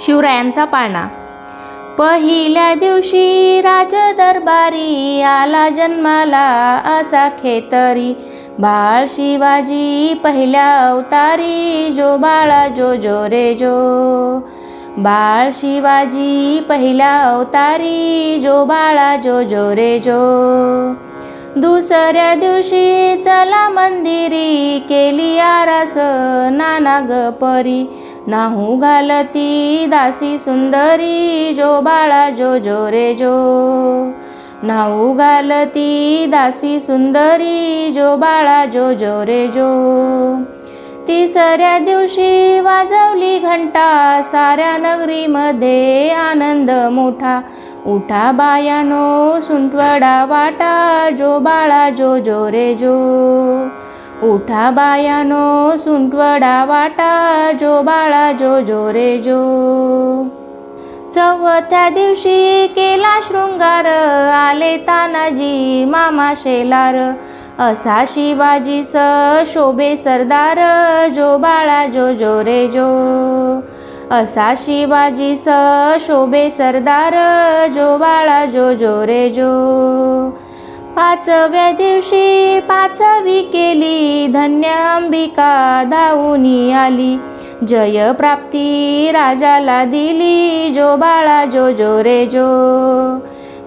शिवरायांचा पाळणा. पहिल्या दिवशी राजदरबारी आला जन्माला असा खेतरी. बाळ शिवाजी पहिल्या अवतारी जो बाळा जो जो रे जो. बाळ शिवाजी पहिल्या अवतारी जो बाळा जो जो रे जो. दुसऱ्या दिवशी चला मंदिरी केली आरास नाना ग परी नाहू घालती दासी सुंदरी जो बाळा जो जो रे जो. नाहू घालती दासी सुंदरी जो बाळा जो जो रे जो. तिसऱ्या दिवशी वाजवली घंटा साऱ्या नगरीमध्ये आनंद मोठा. उठा बायानो सुंटवडा वाटा जो बाळा जो जो रे जो. उठा बायानो सुंटवडा वाटा जो बाळा जो जो रे जो. चौथ्या दिवशी केला शृंगार आले तानाजी मामा शेलार. असा शिवाजी स शोभे सरदार जो बाळा जो जो रे जो. असा शिवाजी स शोभे सरदार जो बाळा जो जो रे जो. पाचव्या दिवशी पाचवी केली धन्य अंबिका धावूनी आली. जय प्राप्ती राजाला दिली जो बाळा जो जो रे जो.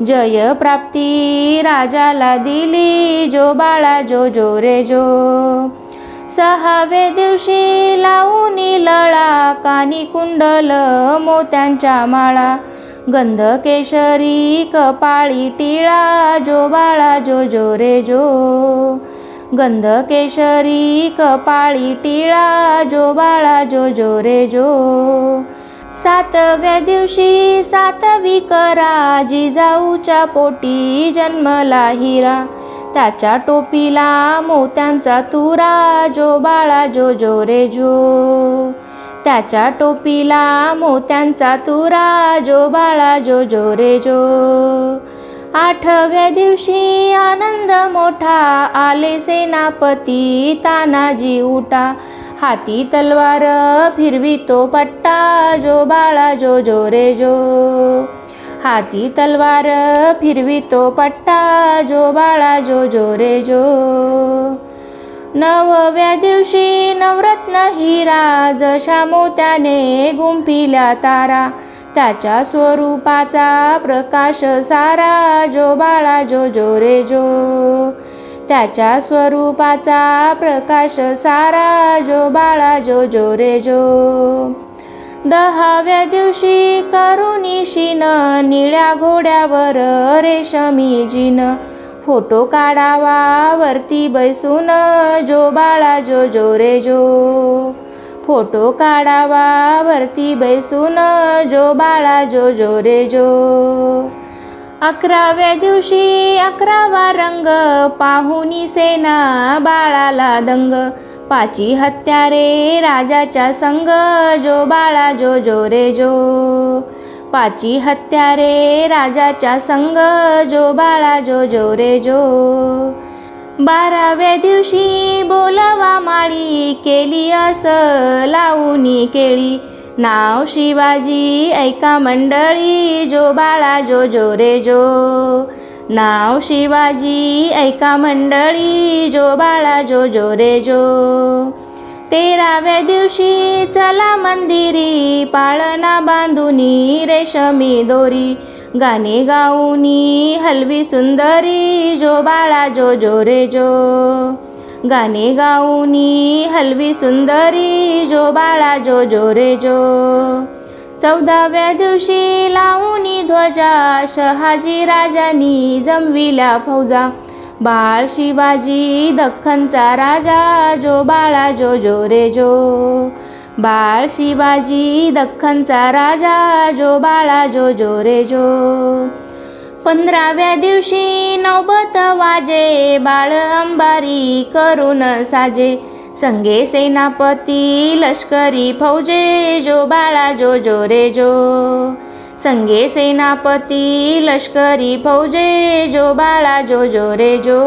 जय प्राप्ती राजाला दिली जो बाळा जो जो रे जो. सहावे दिवशी लावूनी लळा कानी कुंडल मोत्यांच्या माळा. गंध केशरी कपाळी टिळा जो बाळा जो जो रे जो. गंध केशरी कपाळी टिळा जो बाळा जो जो रे जो. सातव्या दिवशी सातवी करा जिजाऊच्या पोटी जन्मला हिरा. त्याच्या टोपीला मोत्यांचा तुरा जो बाळा जो जो रे जो. त्याच्या टोपीला मोत्यांचा तुरा जो बाळा जो जो रे जो. आठव्या दिवशी आनंद मोठा आले सेनापती तानाजी उठा. हाती तलवार फिरवी तो पट्टा जो बाळा जो जो रे जो. हाती तलवार फिरवी तो पट्टा जो बाळा जो जो रे जो. नवव्या दिवशी नवरत्न हिरा जशा मोत्याने गुंफिल्या तारा. त्याच्या स्वरूपाचा प्रकाश सारा जो बाळा जो जो रे जो. त्याच्या स्वरूपाचा प्रकाश सारा जो बाळा जो जो रे जो. दहाव्या दिवशी करुणी शिन निळ्या घोड्यावर रेशमी जिन. फोटो काढावा वरती बैसून जो बाळा जो जो रे जो. फोटो काढावा वरती बैसून जो बाळा जो जो रे जो. अकराव्या दिवशी अकरावा रंग पाहुनी सेना बाळाला दंग. पाची हत्यारे राजाच्या संग जो बाळा जो जो रे जो. पाची हत्यारे राजाच्या संग जो बाळा जो जो रे जो. बाराव्या दिवशी बोलवा माळी केली अस लावूनी केळी. नाव शिवाजी ऐका मंडळी जो बाळा जो जो रे जो. नाव शिवाजी ऐका मंडळी जो बाळा जो जो रे जो. तेराव्या दिवशी चला मंदिरी पाळणा बांधुनी रेशमी दोरी गाणे गाऊनी हलवी सुंदरी जो बाळा जो जो रे जो. गाणे गाऊनी हलवी सुंदरी जो बाळा जो जो रे जो. चौदाव्या दिवशी लावणी ध्वजा शहाजी राजानी जमविल्या फौजा. बाळ शिवाजी दख्खनचा राजा जो बाळा जो जो रे जो. बाळ शिवाजी दख्खनचा राजा जो बाळा जो जो रे जो. पंधराव्या दिवशी नौबत वाजे बाळ अंबारी करून साजे. संगे सेनापती लष्करी फौजे जो बाळा जो जो रे जो. संगे सेनापती लष्करी फौजे जो बाळा जो जो रे जो.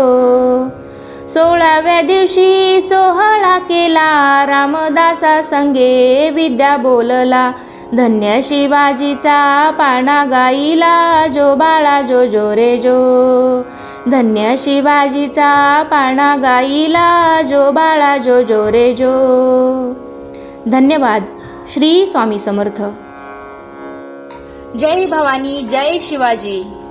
सोळाव्या दिवशी सोहळा केला रामदासा संगे विद्या बोलला. धन्य शिवाजीचा पाळणा गाईला जो बाळा जो जो रे जो. धन्य शिवाजीचा पाळणा गाईला जो बाळा जो जो रे जो. धन्यवाद. श्री स्वामी समर्थ. जय भवानी जय शिवाजी.